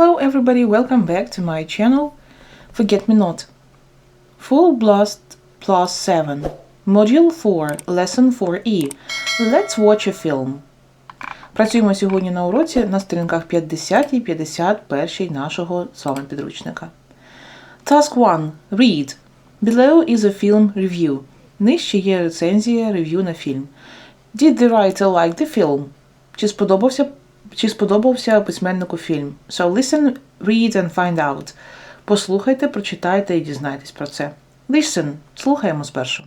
Hello everybody, welcome back to my channel Forget Me Not. Full Blast Plus 7 Module 4 Lesson 4E Let's watch a film. Працюємо сьогодні на уроці на сторінках 50 і 51 нашого з вами підручника. Task 1. Read. Below is a film review. Нижче є рецензія рев'ю на фільм. Did the writer like the film? Чи сподобався, чи сподобався письменнику фільм? So listen, read and find out. Послухайте, прочитайте і дізнайтесь про це. Listen. Слухаємо спершу.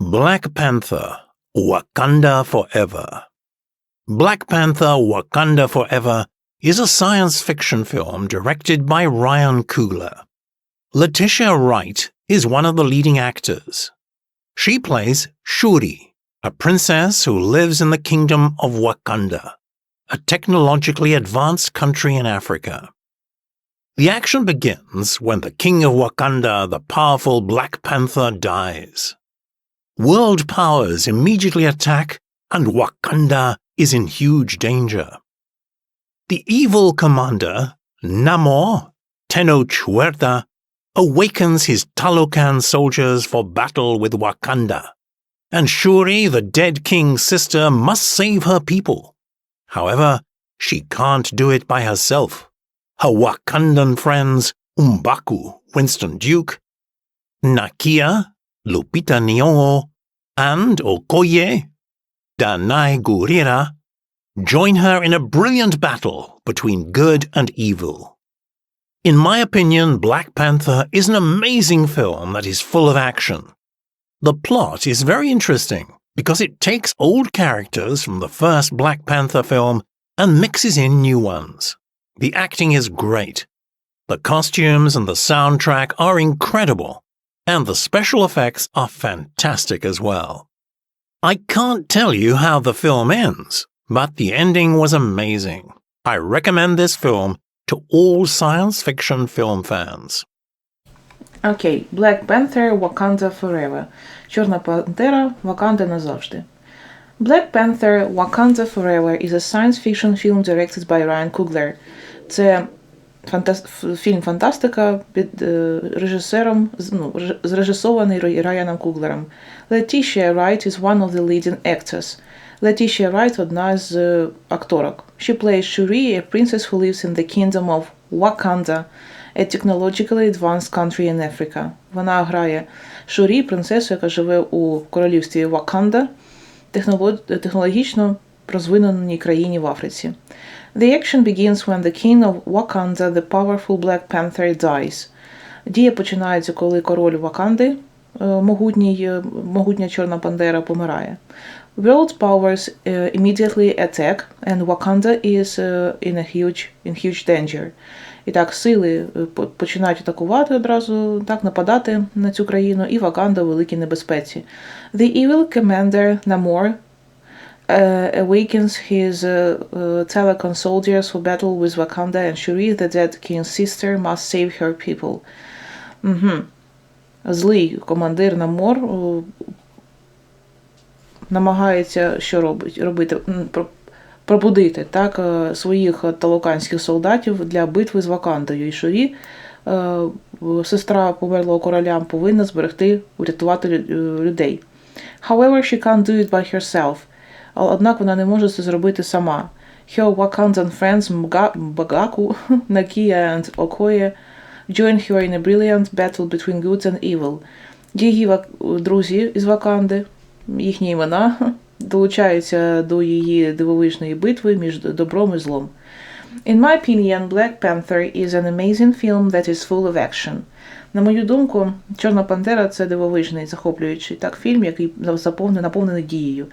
Black Panther Wakanda Forever. Black Panther Wakanda Forever is a science fiction film directed by Ryan Coogler. Letitia Wright is one of the leading actors. She plays Shuri, a princess who lives in the kingdom of Wakanda, a technologically advanced country in Africa. The action begins when the king of Wakanda, the powerful Black Panther, dies. World powers immediately attack, and Wakanda is in huge danger. The evil commander, Namor Tenochtitlan, awakens his Talokan soldiers for battle with Wakanda, and Shuri, the dead king's sister, must save her people. However, she can't do it by herself. Her Wakandan friends, Umbaku, Winston Duke, Nakia, Lupita Nyong'o, and Okoye, Danai Gurira, join her in a brilliant battle between good and evil. In my opinion, Black Panther is an amazing film that is full of action. The plot is very interesting because it takes old characters from the first Black Panther film and mixes in new ones. The acting is great. The costumes and the soundtrack are incredible, and the special effects are fantastic as well. I can't tell you how the film ends, but the ending was amazing. I recommend this film to all science fiction film fans. Okay, Black Panther Wakanda Forever. Чорна пантера Wakanda назавжди. Black Panther Wakanda Forever is a science fiction film directed by Ryan Coogler. Це фантас... фільм фантастика під е, режисером, з- ну, реж- зрежисований Рой- Райаном Куглером. Letitia Wright is one of the leading actors. Letitia Wright – одна з е, акторок. She plays Shuri, a princess who lives in the kingdom of Wakanda, A technologically advanced country in Africa. Вона грає Шурі, принцесу, яка живе у королівстві Ваканда, технологічно розвиненій країні в Африці. The action begins when the king of Wakanda, the powerful Black Panther, dies. Дія починається, коли король Ваканди, е, могутній, е, могутня чорна пантера, помирає. World powers е, immediately attack, and Wakanda is е, in a huge, in huge danger. І так, сили е, починають атакувати одразу, так, нападати на цю країну, і Ваканда в великій небезпеці. The evil commander Namor uh, awakens his uh, Telecon soldiers for battle with Wakanda and Shuri, the dead king's sister, must save her people. Угу. Злий командир Намор намагається що робить, робити? Пробудити так, е, своїх талоканських солдатів для битви з Вакандою. І Шурі, е, сестра померлого короля, повинна зберегти, урятувати е, людей. However, she can't do it by herself. Однак вона не може це зробити сама. Her Wakandan friends Mbagaku, Nakia and Okoye join her in a brilliant battle between good and evil. Її друзі із Ваканди, їхні імена, долучаються до її дивовижної битви між добром і злом. In my opinion, Black Panther is an amazing film that is full of action. На мою думку, Чорна Пантера це дивовижний, захоплюючий так фільм, який наповнений дією.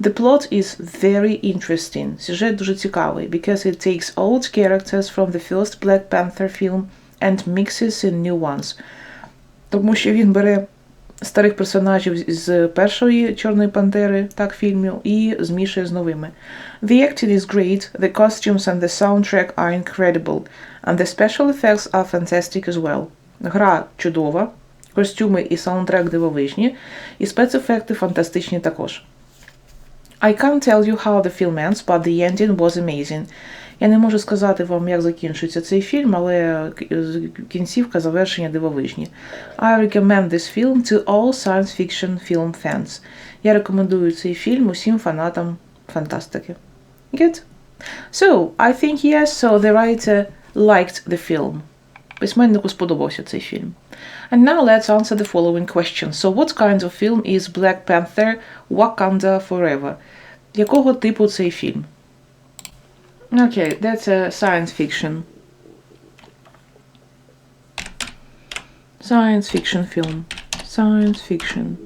The plot is very interesting. Сюжет дуже цікавий, because it takes old characters from the first Black Panther film and mixes in new ones. Тому що він бере старих персонажів з першої Чорної Пантери, так, фільмів, і змішує з новими. The acting is great, the costumes and the soundtrack are incredible, and the special effects are fantastic as well. Гра чудова, костюми і саундтрек дивовижні, і спецефекти фантастичні також. I can't tell you how the film ends, but the ending was amazing. Я не можу сказати вам, як закінчується цей фільм, але кінцівка завершення дивовижні. I recommend this film to all science fiction film fans. Я рекомендую цей фільм усім фанатам фантастики. Good. So, I think yes, so the writer liked the film. Письменнику сподобався цей фільм. And now let's answer the following question. So, what kind of film is Black Panther Wakanda Forever? Якого типу цей фільм? Okay, that's a science fiction. Science fiction film. Science fiction.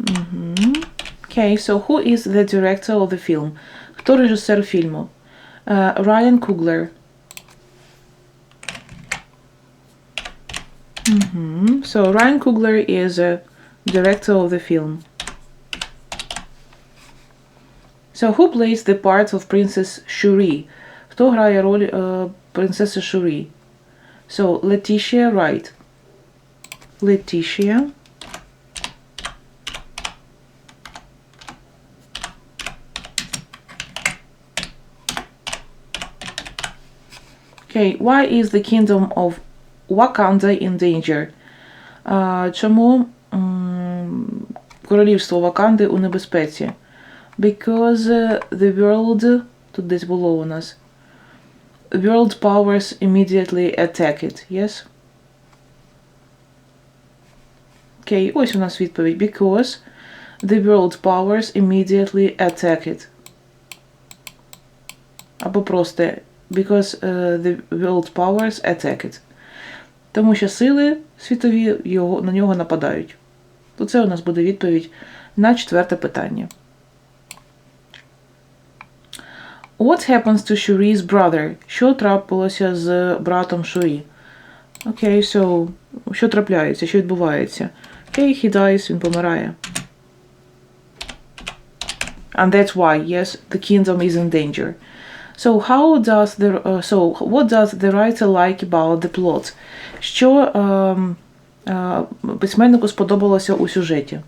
Mhm. Okay, so who is the director of the film? Хто режисер фільму? Uh, Ryan Coogler. Mhm. So Ryan Coogler is a director of the film. So who plays the part of Princess Shuri? Хто грає роль е, принцеси Шурі? So Letitia Wright. Letitia. Okay, why is the kingdom of Wakanda in danger? А, чому м, королівство Ваканди у небезпеці? Because uh, the world, тут десь було у нас, world powers immediately attack it, yes? Окей, okay. ось у нас відповідь. Because the world powers immediately attack it. Або просто because uh, the world powers attack it. Тому що сили світові його, на нього нападають. То це у нас буде відповідь на четверте питання. What happens to Shuri's brother? Що трапилося з братом Шурі? Окей, okay, so, що трапляється, що відбувається? Окей, okay, he dies, він помирає. And that's why, yes, the kingdom is in danger. So how does the uh, so what does the writer like about the plot? Що ем, е, письменнику сподобалося у сюжеті?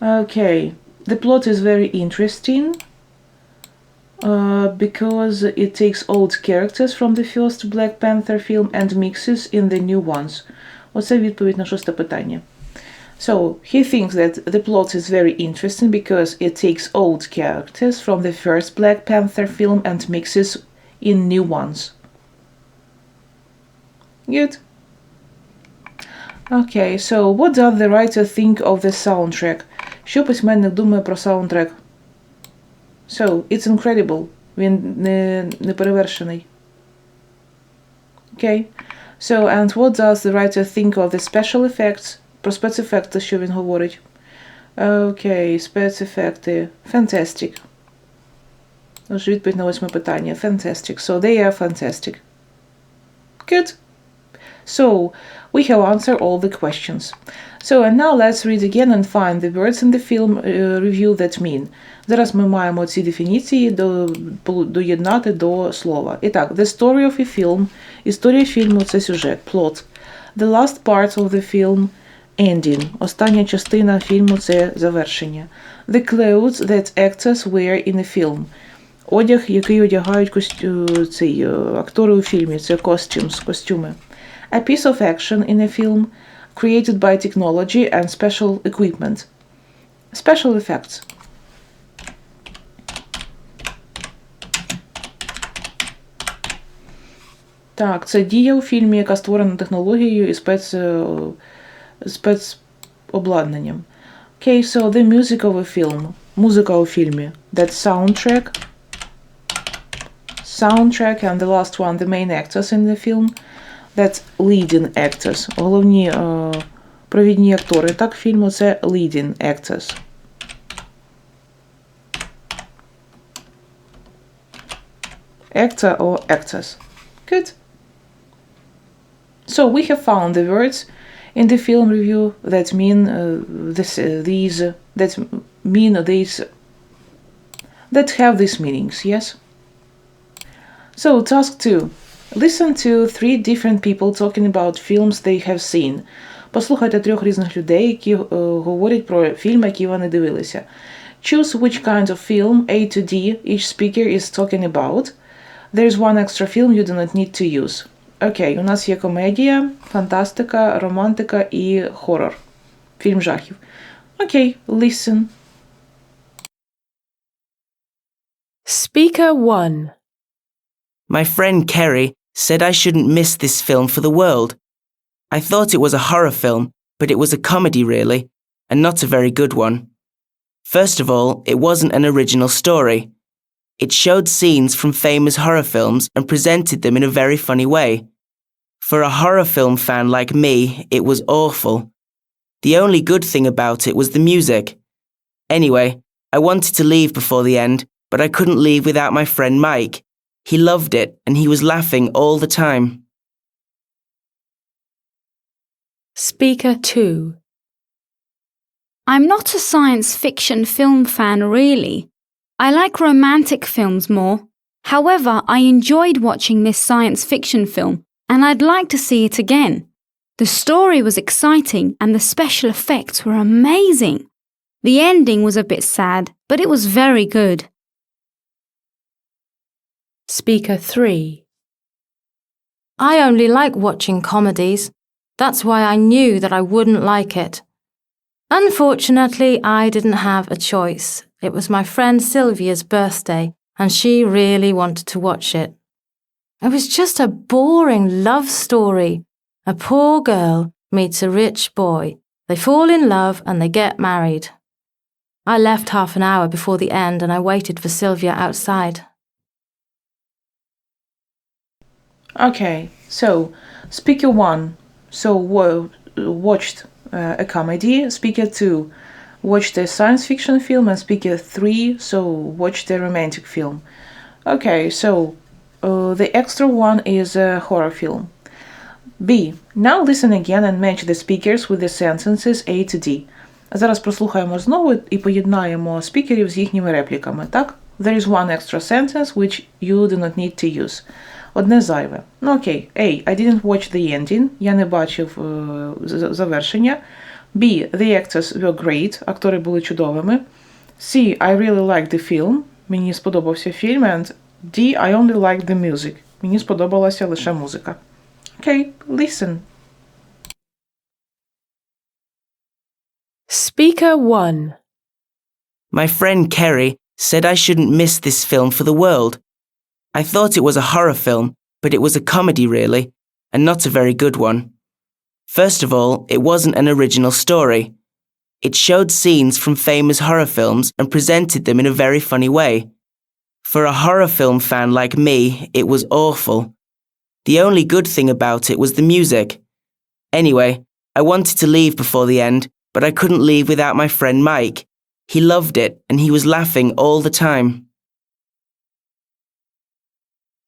Okay, the plot is very interesting uh, because it takes old characters from the first Black Panther film and mixes in the new ones. Оце відповідь на шосте питання. So he thinks that the plot is very interesting because it takes old characters from the first Black Panther film and mixes in new ones. Good. Okay, so what does the writer think of the soundtrack? Що письменник думає про саундтрек? So, it's incredible. Він не, не перевершений. Okay. So, and what does the writer think of the special effects? Про спецефекти, що він говорить. Окей, спецефекти. Fantastic. Тож відповідь на восьме питання. Fantastic. So they are fantastic. Good. So, we have answered all the questions. So, and now let's read again and find the words in the film uh, review that mean. Зараз ми маємо ці дефініції до, доєднати до слова. І так, the story of a film. Історія фільму – це сюжет, plot. The last part of the film – ending. Остання частина фільму – це завершення. The clothes that actors wear in a film. Одяг, який одягають костю, цей, актори у фільмі. Це costumes, костюми. A piece of action in a film created by technology and special equipment. Special effects. Так, це дія у фільмі, яка створена технологією і спец, спецобладнанням. Okay, so the music of a film. Музика у фільмі. That soundtrack. Soundtrack and the last one, the main actors in the film. That's leading actors. Головні е, провідні актори. Так, фільму це leading actors. Actor or actors. Good. So we have found the words in the film review that mean uh, this, uh, these, uh, that mean these, that have these meanings, yes? So, task two. Listen to three different people talking about films they have seen. Послухайте трьох різних людей, які е, говорять про фільми, які вони дивилися. Choose which kind of film, A to D, each speaker is talking about. There's one extra film you do not need to use. Окей, у нас є комедія, фантастика, романтика і хорор. Фільм жахів. Окей, listen. Speaker 1. My friend Kerry said I shouldn't miss this film for the world. I thought it was a horror film, but it was a comedy, really, and not a very good one. First of all, it wasn't an original story. It showed scenes from famous horror films and presented them in a very funny way. For a horror film fan like me, it was awful. The only good thing about it was the music. Anyway, I wanted to leave before the end, but I couldn't leave without my friend Mike. He loved it and he was laughing all the time. Speaker 2. I'm not a science fiction film fan, really. I like romantic films more. However, I enjoyed watching this science fiction film and I'd like to see it again. The story was exciting and the special effects were amazing. The ending was a bit sad, but it was very good. Speaker 3. I only like watching comedies. That's why I knew that I wouldn't like it. Unfortunately, I didn't have a choice. It was my friend Sylvia's birthday, and she really wanted to watch it. It was just a boring love story. A poor girl meets a rich boy. They fall in love and they get married. I left half an hour before the end and I waited for Sylvia outside. Okay, so speaker one, so wa- watched uh, a comedy. Speaker two, watched a science fiction film, and speaker three, so watched a romantic film. Okay, so uh, the extra one is a horror film. B. Now listen again and match the speakers with the sentences A to D. Зараз прослухаємо знову і поєднаємо спікерів з їхніми репліками, так? There is one extra sentence which you do not need to use. Одне зайве. Ну окей. A. I didn't watch the ending. Я не бачив е, з- завершення. B. The actors were great. Актори були чудовими. C. I really liked the film. Мені сподобався фільм. And D. I only liked the music. Мені сподобалася лише музика. Окей, listen. Speaker 1. My friend Kerry said I shouldn't miss this film for the world. I thought it was a horror film, but it was a comedy, really, and not a very good one. First of all, it wasn't an original story. It showed scenes from famous horror films and presented them in a very funny way. For a horror film fan like me, it was awful. The only good thing about it was the music. Anyway, I wanted to leave before the end, but I couldn't leave without my friend Mike. He loved it and he was laughing all the time.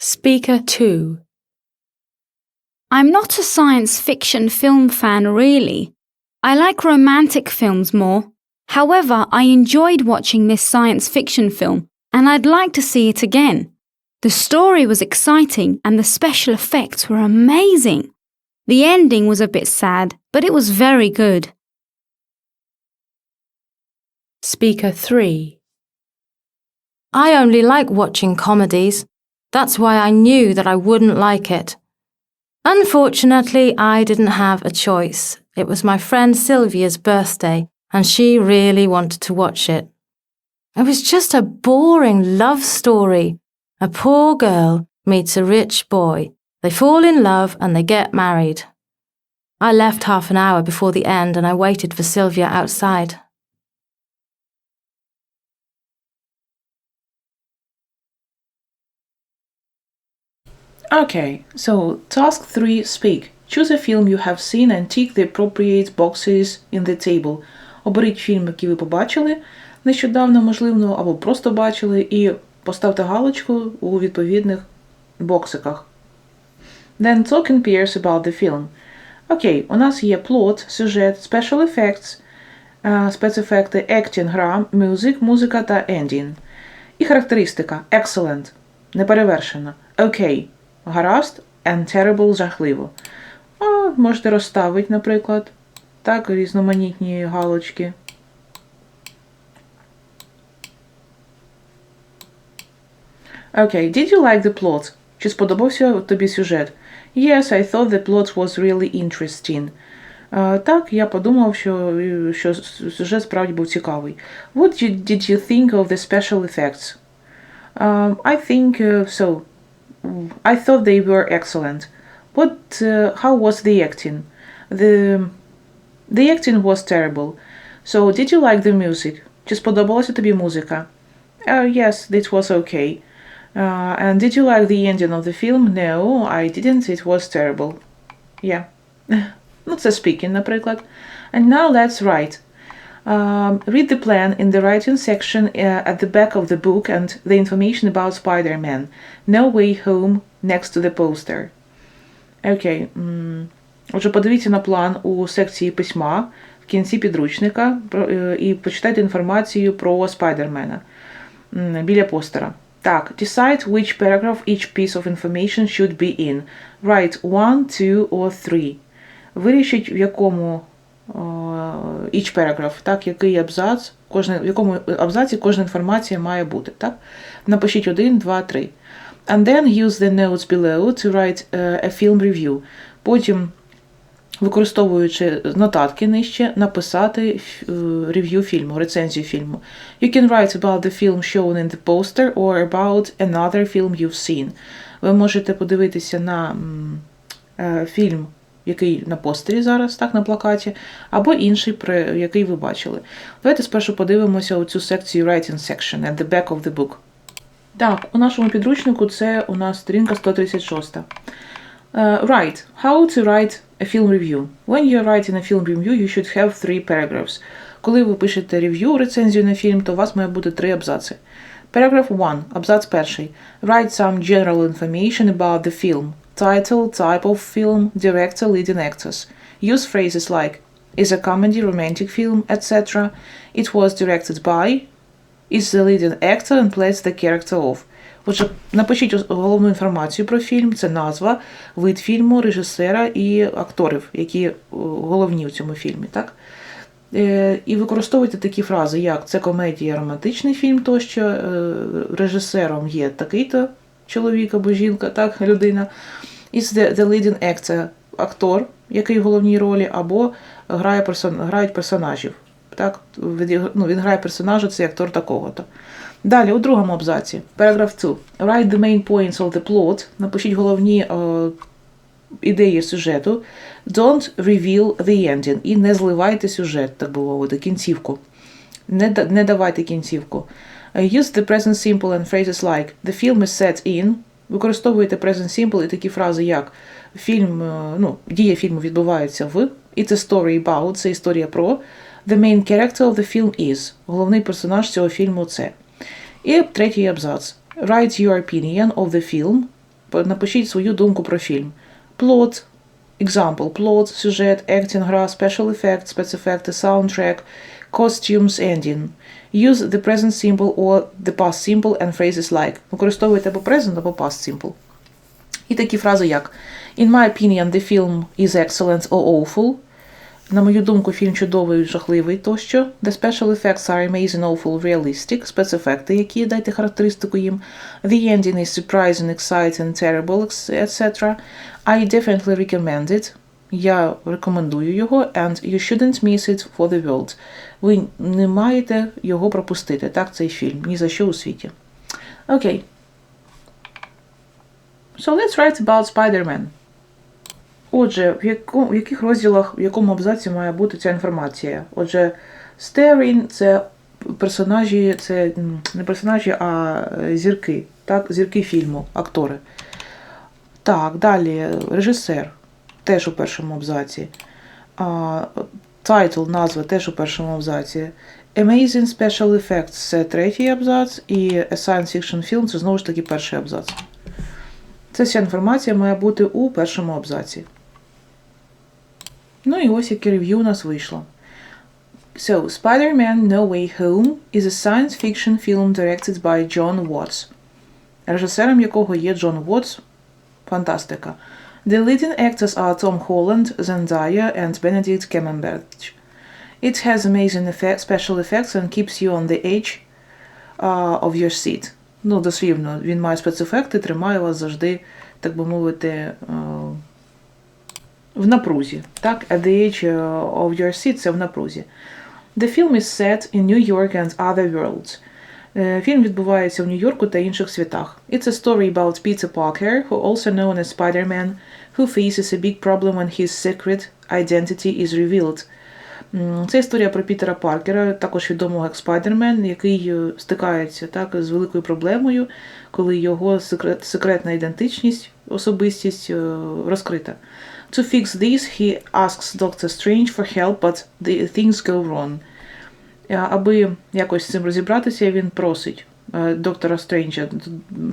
Speaker 2. I'm not a science fiction film fan, really. I like romantic films more. However, I enjoyed watching this science fiction film and I'd like to see it again. The story was exciting and the special effects were amazing. The ending was a bit sad, but it was very good. Speaker 3. I only like watching comedies. That's why I knew that I wouldn't like it. Unfortunately, I didn't have a choice. It was my friend Sylvia's birthday, and she really wanted to watch it. It was just a boring love story. A poor girl meets a rich boy. They fall in love and they get married. I left half an hour before the end and I waited for Sylvia outside. Okay, so task 3 speak. Choose a film you have seen and tick the appropriate boxes in the table. Оберіть фільм, який ви побачили нещодавно, можливо, або просто бачили, і поставте галочку у відповідних боксиках. Then talk in pairs about the film. Окей, у нас є плот, сюжет, special effects, е, спецефекти, acting, гра, music, музика та ending. І характеристика excellent, неперевершено, окей, гаразд, and terrible жахливо. А можете розставити, наприклад, так, різноманітні галочки. Окей, okay. did you like the plot? Чи сподобався тобі сюжет? Yes, I thought the plot was really interesting. Uh, так, я подумав, що що сюжет справді був цікавий. What did you think of the special effects? Um, I think uh, so. I thought they were excellent. What? Uh, how was the acting? The the acting was terrible. So, did you like the music? Чи сподобалася тобі музика? Uh, yes, it was okay. Uh, and did you like the ending of the film? No, I didn't. It was terrible. Yeah. ну, це speaking, наприклад. And now let's write. Um, read the plan in the writing section uh, at the back of the book and the information about Spider-Man. No way home next to the poster. Окей. м, Отже, подивіться на план у секції письма в кінці підручника про- е, і почитайте інформацію про Спайдермена м, біля постера. Так, decide which paragraph each piece of information should be in. Write one, two or three. Вирішіть, в якому е, each paragraph, так, який абзац, кожен, в якому абзаці кожна інформація має бути. Так? Напишіть один, два, три. And then use the notes below to write е, a film review. Потім, використовуючи нотатки нижче, написати е, рев'ю фільму, рецензію фільму. You can write about the film shown in the poster or about another film you've seen. Ви можете подивитися на е, фільм, який на постері зараз, так, на плакаті, або інший, який ви бачили. Давайте спершу подивимося у цю секцію Writing Section at the back of the book. Так, у нашому підручнику це у нас сторінка 136. Uh, write. How to write a film review. When you're writing a film review, you should have three paragraphs. Коли ви пишете рев'ю, рецензію на фільм, то у вас має бути три абзаци. Paragraph 1. Абзац перший. Write some general information about the film. Title, type of film, director, leading actors. Use phrases like is a comedy, romantic film, etc. It was directed by, is the leading actor and plays the character of. Отже, напишіть головну інформацію про фільм, це назва, вид фільму, режисера і акторів, які е, головні в цьому фільмі. Так? Е, І використовуйте такі фрази, як це комедія, романтичний фільм, тощо е, режисером є такий-то чоловік або жінка, так, людина. Is the, the leading actor актор, який в головній ролі, або грає персон, грають персонажів. Так? Ну, він грає персонажа, це актор такого-то. Далі, у другому абзаці, параграф 2. Write the main points of the plot. Напишіть головні е, ідеї сюжету. Don't reveal the ending. І не зливайте сюжет, так би мовити, кінцівку. Не, не давайте кінцівку. Uh, Use the present simple and phrases like the film is set in. Використовуйте present simple і такі фрази, як фільм, е, ну, дія фільму відбувається в, it's a story about, це історія про. The main character of the film is. Головний персонаж цього фільму це. І третій абзац. Write your opinion of the film. Напишіть свою думку про фільм. Plot. Example. Plot, сюжет, acting, гра, special effects, спецефекти, soundtrack, costumes, ending. Use the present simple or the past simple and phrases like. Використовуйте або present, або past simple. І такі фрази як In my opinion, the film is excellent or awful. На мою думку, фільм чудовий, жахливий тощо. The special effects are amazing, awful, realistic. Спецефекти, які дайте характеристику їм. The ending is surprising, exciting, terrible, etc. I definitely recommend it. Я рекомендую його, and you shouldn't miss it for the world. Ви не маєте його пропустити, так, цей фільм, ні за що у світі. Окей. So let's write about Spider-Man. Отже, в, яку, в яких розділах, в якому абзаці має бути ця інформація? Отже, Starring – це персонажі, це не персонажі, а е, зірки. Так, зірки фільму, актори. Так, далі режисер теж у першому абзаці. Тайтл, назва теж у першому абзаці. Amazing Special Effects це третій абзац, і A Science Fiction Film це знову ж таки перший абзац. Ця вся інформація має бути у першому абзаці. Ну і ось яке рев'ю у нас вийшло. So, Spider-Man No Way Home is a science fiction film directed by John Watts, режисером якого є Джон Уотс. Фантастика. The leading actors are Tom Holland, Zendaya, and Benedict Cumberbatch. It has amazing effect, special effects and keeps you on the edge uh, of your seat. ну, дослівно, він має спецефекти, тримає вас завжди, так би мовити, е, в напрузі. Так, at the age е, of your seat це в напрузі. The film is set in New York and other worlds. Е, Фільм відбувається в Нью-Йорку та інших світах. It's a story about Peter Parker, who also known as Spider-Man, who faces a big problem when his secret identity is revealed. Це історія про Пітера Паркера, також відомого як Спайдермен, який е, стикається так, з великою проблемою, коли його секретна ідентичність, особистість е, розкрита. To fix this, he asks Doctor Strange for help, but the things go wrong. Аби якось з цим розібратися, він просить е, доктора Стренджа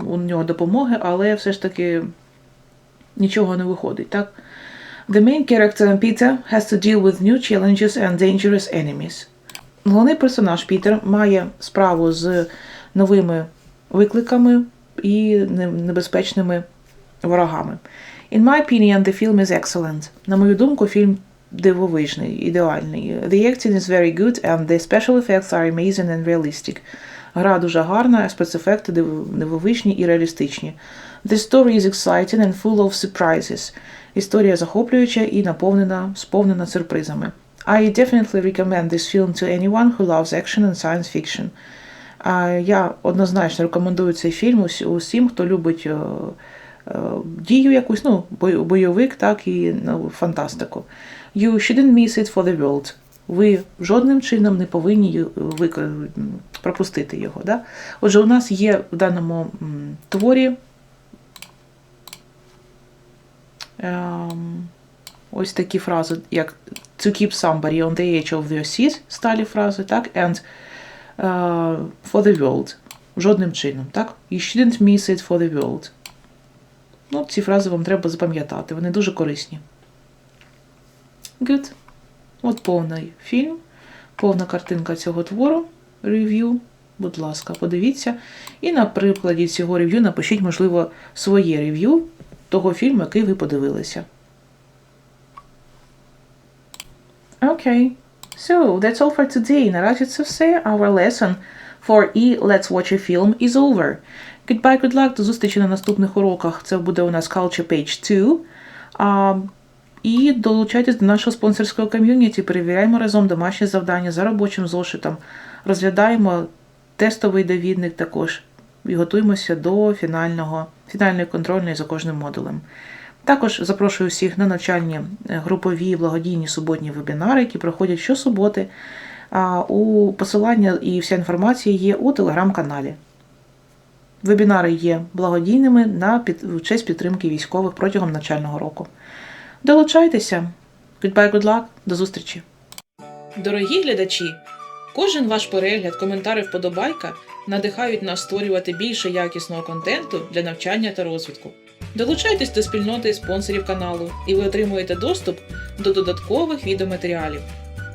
у нього допомоги, але все ж таки нічого не виходить, так? The main character Peter has to deal with new challenges and dangerous enemies. Головний персонаж Пітер має справу з новими викликами і небезпечними ворогами. In my opinion, the film is excellent. На мою думку, фільм дивовижний, ідеальний. The acting is very good and the special effects are amazing and realistic. Гра дуже гарна, а спецефекти дивовижні і реалістичні. The story is exciting and full of surprises. Історія захоплююча і наповнена, сповнена сюрпризами. I definitely recommend this film to anyone who loves action and science fiction. Я однозначно рекомендую цей фільм усім, хто любить е, е, дію якусь, ну, бойовик, так і ну, фантастику. You shouldn't miss it for the world. Ви жодним чином не повинні м, пропустити його. Да? Отже, у нас є в даному творі ем, ось такі фрази, як to keep somebody on the edge of their seat, сталі фрази, так, and uh, for the world. Жодним чином, так? You shouldn't miss it for the world. Ну, ці фрази вам треба запам'ятати, вони дуже корисні. Good. От повний фільм, повна картинка цього твору, рев'ю. Будь ласка, подивіться. І на прикладі цього рев'ю напишіть, можливо, своє рев'ю того фільму, який ви подивилися. Okay. So, that's all for today. Наразі це все. Our lesson for E Let's Watch a Film is over. Goodbye, good luck. До зустрічі на наступних уроках. Це буде у нас Culture Page 2. А, і долучайтесь до нашого спонсорського ком'юніті. Перевіряємо разом домашні завдання за робочим зошитом. Розглядаємо тестовий довідник також. І готуємося до фінального, фінальної контрольної за кожним модулем. Також запрошую всіх на навчальні е, групові благодійні суботні вебінари, які проходять щосуботи. У посилання і вся інформація є у телеграм-каналі. Вебінари є благодійними на під... в честь підтримки військових протягом навчального року. Долучайтеся. Goodbye, good luck. До зустрічі. Дорогі глядачі! Кожен ваш перегляд, коментар і вподобайка надихають нас створювати більше якісного контенту для навчання та розвитку. Долучайтесь до спільноти спонсорів каналу, і ви отримуєте доступ до додаткових відеоматеріалів.